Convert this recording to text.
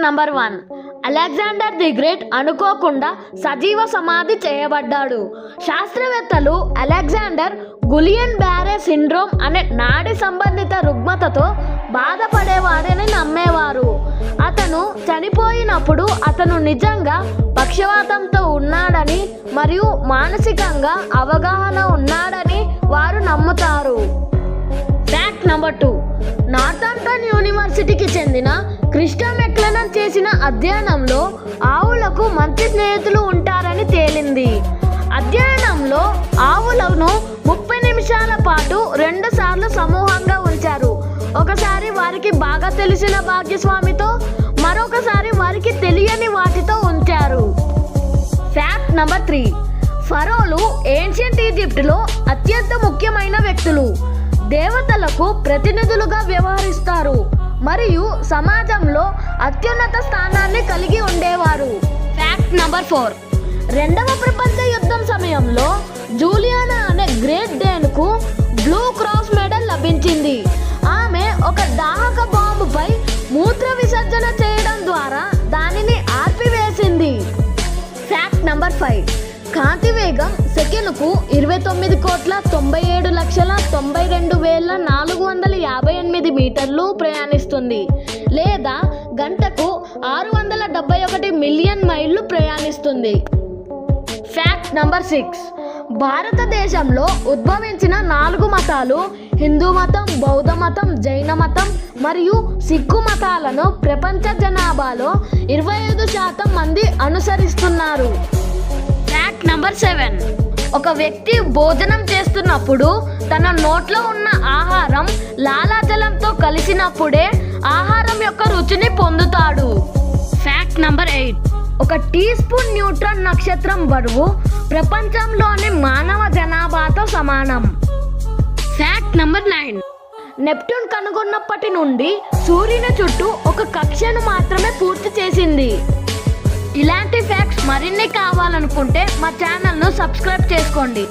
Number one Alexander the great అనుకోకుండా సజీవ సమాధి చేయబడ్డాడు. శాస్త్రవేత్తలు అలెగ్జాండర్ గులియన్ బ్యారే సిండ్రోమ్ అనే నాడి సంబంధిత రుగ్మతతో బాధపడేవాడని నమ్మేవారు. అతను చనిపోయినప్పుడు అతను నిజంగా పక్షవాతంతో ఉన్నాడని మరియు మానసికంగా అవగాహన ఉన్నాడని వారు నమ్ముతారు. ఫ్యాక్ట్ నంబర్ టూ నార్థాంప్టన్ యూనివర్సిటీకి చెందిన క్రిస్టా అధ్యయనంలో ఆవులకు మంచి స్నేహితులు ఉంటారని తేలింది. అధ్యయనంలో ఆవులను ముప్పై నిమిషాల పాటు రెండు సార్లు సమూహంగా ఉంచారు. ఒకసారి వారికి బాగా తెలిసిన భాగ్యస్వామితో మరొకసారి వారికి తెలియని వాటితో ఉంచారు. ఫ్యాక్ట్ నంబర్ త్రీ ఫరోలు ఏన్షియంట్ ఈజిప్ట్లో అత్యంత ముఖ్యమైన వ్యక్తులు. దేవతలకు ప్రతినిధులుగా వ్యవహరిస్తారు. మరియు సమాజంలో అత్యున్నత స్థానాన్ని కలిగి ఉండేవారు. ఫ్యాక్ట్ నంబర్ ఫోర్ రెండవ ప్రపంచ యుద్ధం సమయంలో జూలియానా అనే గ్రేట్ డేన్కు బ్లూ క్రాస్ మెడల్ లభించింది. ఆమె ఒక దాహక బాంబుపై మూత్ర విసర్జన చేయడం ద్వారా దానిని ఆర్పివేసింది. ఫ్యాక్ట్ నంబర్ ఫైవ్ కాంతి వేగం సెకనుకు ఇరవై తొమ్మిది కోట్ల తొంభై ఏడు లక్షల తొంభై రెండు వేల నాలుగు వందల యాభై ఎనిమిది మీటర్లు ప్రయాణిస్తుంది లేదా గంటకు ఆరు వందల డెబ్బై ఒకటి మిలియన్ మైళ్ళు ప్రయాణిస్తుంది. ఫ్యాక్ట్ నంబర్ సిక్స్ భారతదేశంలో ఉద్భవించిన నాలుగు మతాలు హిందూ మతం బౌద్ధ మతం జైన మతం మరియు సిక్కు మతాలను ప్రపంచ జనాభాలో ఇరవై ఐదు శాతం మంది అనుసరిస్తున్నారు. ఫ్యాక్ట్ నంబర్ సెవెన్ ఒక వ్యక్తి భోజనం చేస్తున్నప్పుడు తన నోట్లో ఉన్న ఆహారం లాలాజలంతో కలిసినప్పుడే ఆహారం యొక్క రుచిని పొందుతాడు. ఫ్యాక్ట్ నంబర్ ఎయిట్ ఒక టీ స్పూన్ న్యూట్రాన్ నక్షత్రం బరువు ప్రపంచంలోని మానవ జనాభాతో సమానం. ఫ్యాక్ట్ నంబర్ నైన్ నెప్ట్యూన్ కనుగొన్నప్పటి నుండి సూర్యుని చుట్టూ ఒక కక్షను మాత్రమే పూర్తి చేసింది. ఇలాంటి ఫ్యాక్ట్స్ మరిన్ని కావాలనుకుంటే మా ఛానల్ను సబ్స్క్రైబ్ చేసుకోండి.